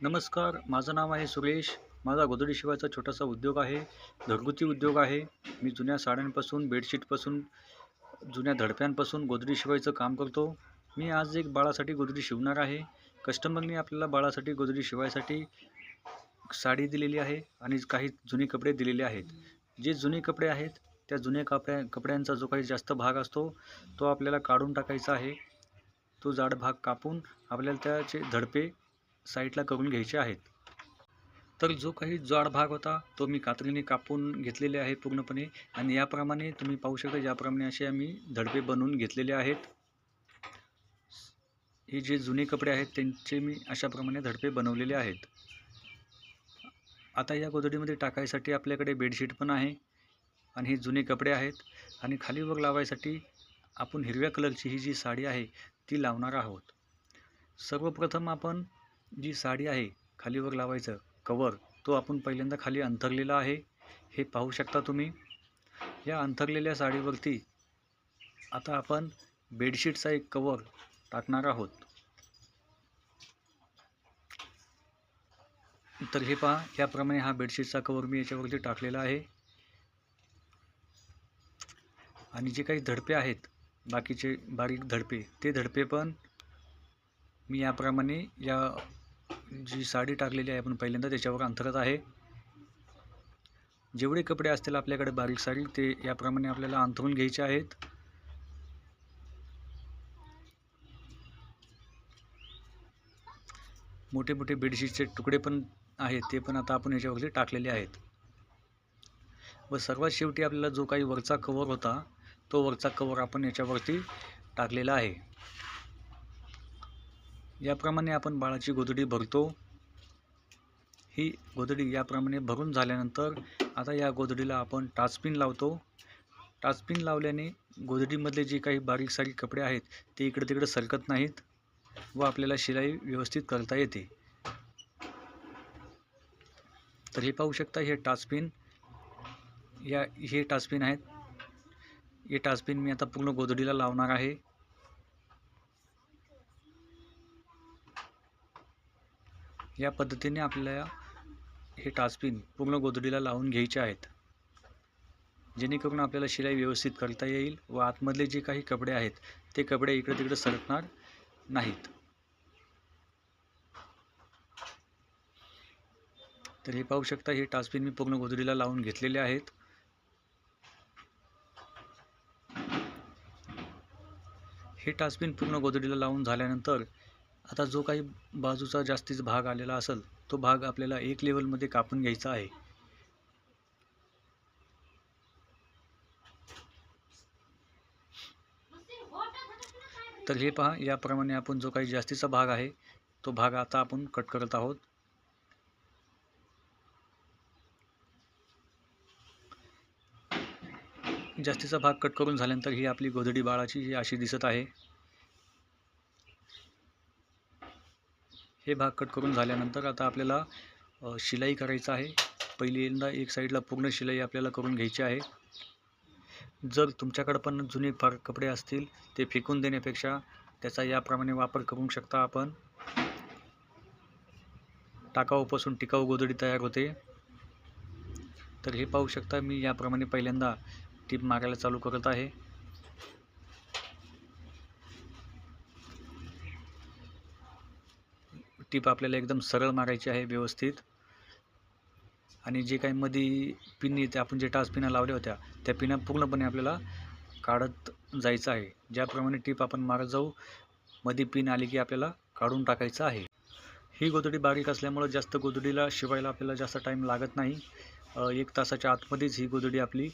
नमस्कार माझं नाव आहे सुरेश. माझा गोधडी शिवायचा छोटासा उद्योग आहे. घरगुती उद्योग आहे. मी जुन्या साड्यांपासून बेडशीटपासून जुन्या धडप्यांपासून गोधडी शिवायचं काम करतो. मी आज एक बाळासाठी गोधडी शिवणार आहे. कस्टमरने आपल्याला बाळासाठी गोधडी शिवायसाठी साडी दिलेली आहे आणि काही जुने कपडे दिलेले आहेत. जे जुने कपडे आहेत त्या जुन्या कपड्या कपड्यांचा जो काही जास्त भाग असतो तो आपल्याला काढून टाकायचा आहे. तो जाड भाग कापून आपल्याला त्याचे धडपे साईडला करून घ्यायचे आहेत. तर जो काही जाड भाग होता तो मी कात्रीने कापून घेतलेले आहे पूर्णपणे आणि याप्रमाणे तुम्ही पाहू शकता ज्याप्रमाणे असे आम्ही धडपे बनवून घेतलेले आहेत. हे जे जुने कपडे आहेत त्यांचे मी अशाप्रमाणे धडपे बनवलेले आहेत. आता या गोदडीमध्ये टाकायसाठी आपल्याकडे बेडशीट पण आहे आणि हे जुने कपडे आहेत आणि खालीवर लावायसाठी आपण हिरव्या कलरची ही जी साडी आहे ती लावणार आहोत. सर्वप्रथम आपण जी साडी आहे खालीवर लावायचं. कवर तो आपण पहिल्यांदा खाली अंथरलेला आहे. हे पाहू शकता तुम्ही. या अंथरलेल्या साडीवरती आता आपण बेडशीटचा एक कवर टाकणार आहोत. तर हे पहा याप्रमाणे हा बेडशीटचा कवर मी याच्यावरती टाकलेला आहे. आणि जे काही धडपे आहेत बाकीचे बारीक धडपे ते धडपे पण मी याप्रमाणे या जी साडी टाकलेली आहे आपण पहिल्यांदा त्याच्यावर अंतरत आहे. जेवढे कपडे असतील आपल्याकडे बारीक सारीक ते याप्रमाणे आपल्याला अंथरून घ्यायचे आहेत. मोठे मोठे बेडशीटचे तुकडे पण आहेत ते पण आता आपण याच्यावरती टाकलेले आहेत. व सर्वात शेवटी आपल्याला जो काही वरचा कवर होता तो वरचा कवर आपण याच्यावरती टाकलेला आहे. याप्रमाणे आपण बाळाची गोधडी भरतो. ही गोधडी याप्रमाणे भरून झाल्यानंतर आता या गोधडीला आपण टाचपिन लावतो. टाचपिन लावल्याने गोधडीमधले जे काही बारीक सारीक कपडे आहेत ते इकडे तिकडे सरकत नाहीत व आपल्याला शिलाई व्यवस्थित करता येते. तर हे पाहू शकता हे टाचपिन या हे टाचपिन आहेत. हे टाचपिन मी आता पूर्ण गोधडीला लावणार आहे. या पद्धतीने आपल्याला हे टाचपिन पूर्ण गोधडीला लावून घ्यायचे आहेत. जेणेकरून आपल्याला शिलाई व्यवस्थित करता येईल व आतमधले जे काही कपडे आहेत ते कपडे इकडे तिकडे सरकणार नाहीत. तर हे पाहू शकता हे टाचपिन मी पूर्ण गोधडीला लावून घेतलेले आहेत. हे टाचपिन पूर्ण गोधडीला लावून झाल्यानंतर आता जो काही बाजूचा जास्तीच भाग आलेला असेल तो भाग आपल्याला एक लेवलमध्ये कापून घ्यायचा आहे. तर हे पहा याप्रमाणे आपण जो काही जास्तीचा भाग आहे तो भाग आता आपण कट करत आहोत. जास्तीचा भाग कट करून झाल्यानंतर ही आपली गोधडी बाळाची ही अशी दिसत आहे. हे भाग कट करून झाल्यानंतर आता आपल्याला शिलाई करायचं आहे. पहिल्यांदा एक साईडला पूर्ण शिलाई आपल्याला करून घ्यायची आहे. जर तुमच्याकडं पण जुने फार कपडे असतील ते फेकून देण्यापेक्षा त्याचा याप्रमाणे वापर करू शकता आपण. टाकाऊपासून टिकाऊ गोधडी तयार होते. तर हे पाहू शकता मी याप्रमाणे पहिल्यांदा टीप मारायला चालू करत आहे. टीप आपल्याला एकदम सरळ मारायची आहे व्यवस्थित. आणि जे काही मध्ये पिन येते आपण जे टाच पिना लावल्या होत्या त्या पिना पूर्णपणे आपल्याला काढत जायचं आहे. ज्याप्रमाणे टीप आपण मारत जाऊ मध्ये पिन आली की आपल्याला काढून टाकायचं आहे. ही गोधडी बारीक असल्यामुळं जास्त गोधडीला शिवायला आपल्याला जास्त टाईम लागत नाही. एक तासाच्या आतमध्येच ही गोधडी आपली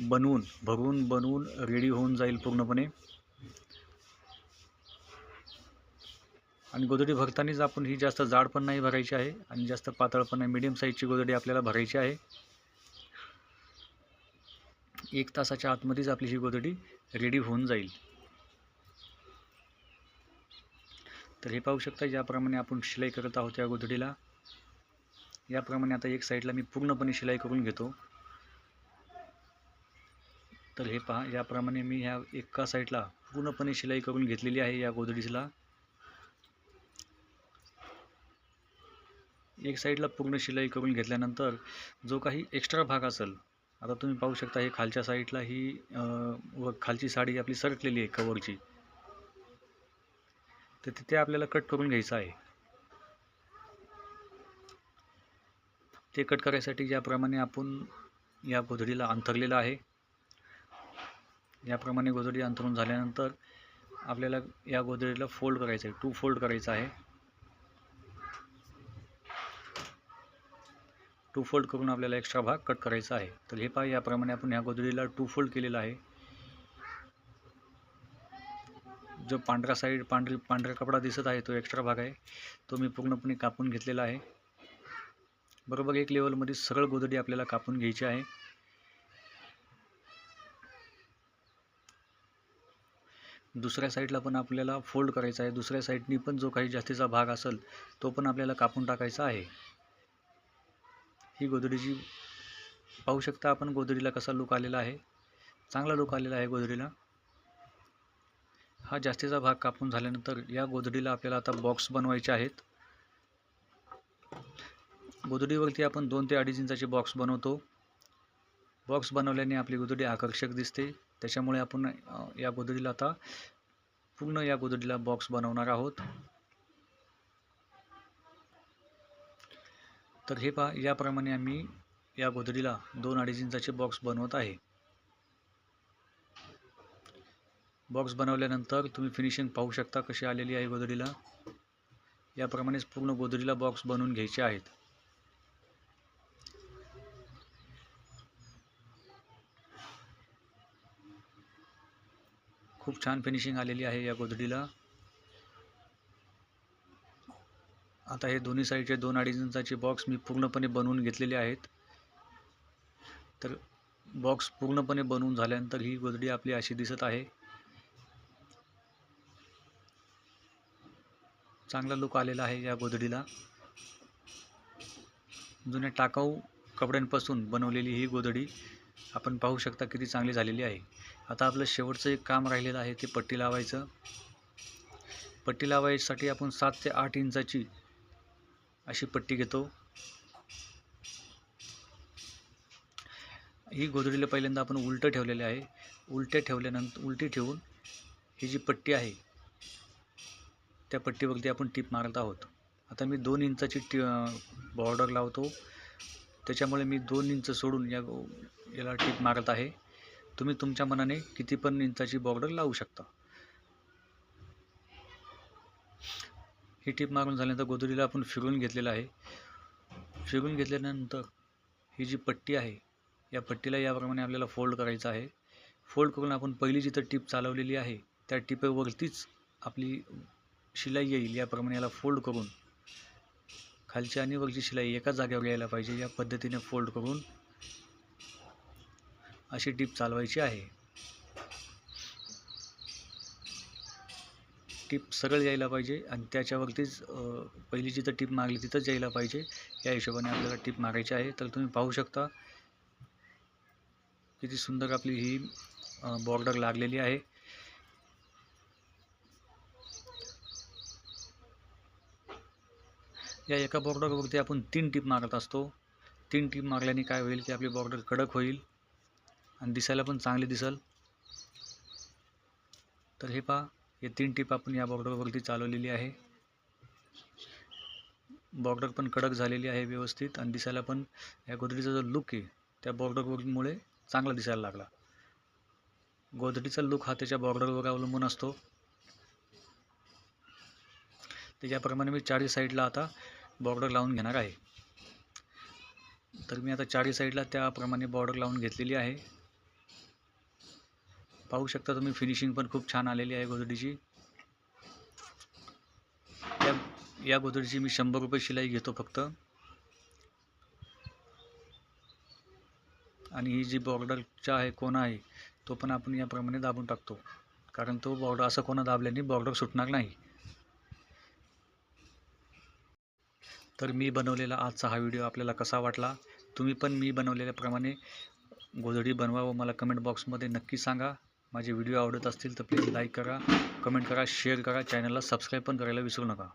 बनवून भरून बनवून रेडी होऊन जाईल पूर्णपणे. आणि गोधडी भरतानाच आपण ही जास्त जाड पण नाही भरायची आहे आणि जास्त पातळ पण नाही. मिडियम साईजची गोधडी आपल्याला भरायची आहे. एक तासाच्या आतमध्येच आपली ही गोधडी रेडी होऊन जाईल. तर हे पाहू शकता ज्याप्रमाणे आपण शिलाई करत आहोत या गोधडीला. याप्रमाणे आता एक साईडला मी पूर्णपणे शिलाई करून घेतो. तर हे पहा याप्रमाणे मी ह्या एका साईडला पूर्णपणे शिलाई करून घेतलेली आहे या गोधडीला. एक साईडला पूर्ण शिलाई करून घेतल्यानंतर जो काही एक्स्ट्रा भाग असेल आता तुम्ही पाहू शकता हे खालच्या साईडला ही व खालची साडी आपली सरकलेली आहे कवरची तर तिथे आपल्याला कट करून घ्यायचं आहे. ते कट करायसाठी ज्याप्रमाणे आपण या गोधडीला अंथरलेलं आहे याप्रमाणे गोधडी अंथरून झाल्यानंतर आपल्याला या गोधडीला फोल्ड करायचं आहे टू फोल्ड करायचं आहे. टू फोल्ड करून आपल्याला एक्स्ट्रा भाग कट करायचा आहे. तर हे पहा याप्रमाणे आपण ह्या गोदडीला टू फोल्ड केलेला आहे. जो पांढरा साईड पांढरी पांढरा कपडा दिसत आहे तो एक्स्ट्रा भाग आहे. तो मी पूर्णपणे कापून घेतलेला आहे. बरोबर एक लेवलमध्ये सरळ गोदडी आपल्याला कापून घ्यायची आहे. दुसऱ्या साईडला पण आपल्याला फोल्ड करायचा आहे. दुसऱ्या साईडनी पण जो काही जास्तीचा भाग असेल तो पण आपल्याला कापून टाकायचा आहे. ही गोधडीची पाहू शकता आपण गोधडीला कसा लुक आलेला आहे. चांगला लुक आलेला आहे गोधडीला. हा जास्तीचा भाग कापून झाल्यानंतर या गोधडीला आपल्याला आता बॉक्स बनवायचे आहेत. गोधडीवरती आपण दोन ते अडीच इंचाचे बॉक्स बनवतो. बॉक्स बनवल्याने आपली गोधडी आकर्षक दिसते. त्याच्यामुळे आपण या गोधडीला आता पूर्ण या गोधडीला बॉक्स बनवणार आहोत. तर हे पहा याप्रमाणे आम्ही या गोधडीला दोन अडीच इंचाचे बॉक्स बनवत आहे. बॉक्स बनवल्यानंतर तुम्ही फिनिशिंग पाहू शकता कशी आलेली आहे गोधडीला. याप्रमाणेच पूर्ण गोधडीला बॉक्स बनवून घ्यायचे आहेत. खूप छान फिनिशिंग आलेली आहे या गोधडीला. आता हे दोन्ही साईडचे दोन अडीच इंचाचे बॉक्स मी पूर्णपणे बनवून घेतलेले आहेत. तर बॉक्स पूर्णपणे बनवून झाल्यानंतर ही गोदडी आपली अशी दिसत आहे. चांगला लुक आलेला आहे या गोधडीला. जुन्या टाकाऊ कपड्यांपासून बनवलेली ही गोधडी आपण पाहू शकता किती चांगली झालेली आहे. आता आपलं शेवटचं एक काम राहिलेलं आहे ते पट्टी लावायचं. पट्टी लावायसाठी आपण सात ते आठ इंचाची अशी पट्टी घेतो. ही गोधडीला पहिल्यांदा आपण उलटं ठेवलेले आहे. उलटे ठेवल्यानंतर उलटी ठेवून ही जी पट्टी आहे त्या पट्टीवरती आपण टीप मारत आहोत. आता मी दोन इंचाची टी बॉर्डर लावतो. त्याच्यामुळे मी दोन इंच सोडून या याला टीप मारत आहे. तुम्ही तुमच्या मनाने किती पण इंचाची बॉर्डर लावू शकता. ही टीप मारून झाल्यानंतर गोधडीला आपण फिरून घेतलेलं आहे. फिरून घेतल्यानंतर ही जी पट्टी आहे या पट्टीला याप्रमाणे आपल्याला फोल्ड करायचं आहे. फोल्ड करून आपण पहिली जिथं टीप चालवलेली आहे त्या टिपेवरतीच आपली शिलाई येईल याप्रमाणे याला फोल्ड करून. खालची आणि वरची शिलाई एकाच जागेवर यायला पाहिजे या पद्धतीने फोल्ड करून अशी टीप चालवायची आहे. टीप सरळ यायला पाहिजे आणि त्याच्यावरतीच पहिली जिथं टीप मारली तिथंच यायला पाहिजे. या हिशोबाने आपल्याला टीप मारायची आहे. तर तुम्ही पाहू शकता किती सुंदर आपली ही बॉर्डर लागलेली आहे. या एका बॉर्डरवरती आपण तीन टीप मारत असतो. तीन टीप मारल्याने काय होईल की आपली बॉर्डर कडक होईल आणि दिसायला पण चांगली दिसल. तर हे पहा. हे तीन टीप आपण या बॉर्डरवरती चालवलेली आहे. बॉर्डर पण कडक झालेली आहे व्यवस्थित आणि दिसायला पण या गोधडीचा जो लुक आहे त्या बॉर्डरवरमुळे चांगला दिसायला लागला. गोधडीचा लुक हा त्याच्या बॉर्डरवर अवलंबून असतो. त्याच्याप्रमाणे मी चारही साईडला आता बॉर्डर लावून घेणार आहे. तर मी आता चारही साईडला त्याप्रमाणे बॉर्डर लावून घेतलेली आहे. पाहू शकता तुम्ही फिनिशिंग पण खूप छान आलेली आहे गोधडीची या या गोदडीची मी शंभर रुपये शिलाई घेतो फक्त. आणि ही जी बॉर्डरचा आहे कोणा आहे तो पण आपण याप्रमाणे दाबून टाकतो. कारण तो बॉर्डर असं कोणा दाबल्याने बॉर्डर सुटणार नाही. तर मी बनवलेला आजचा हा व्हिडिओ आपल्याला कसा वाटला तुम्ही पण मी बनवलेल्याप्रमाणे गोधडी बनवा व मला कमेंट बॉक्समध्ये नक्की सांगा. माझे व्हिडिओ आवडत असतील तर प्लीज लाईक करा कमेंट करा शेअर करा. चॅनलला सबस्क्राईब पण करायला विसरू नका.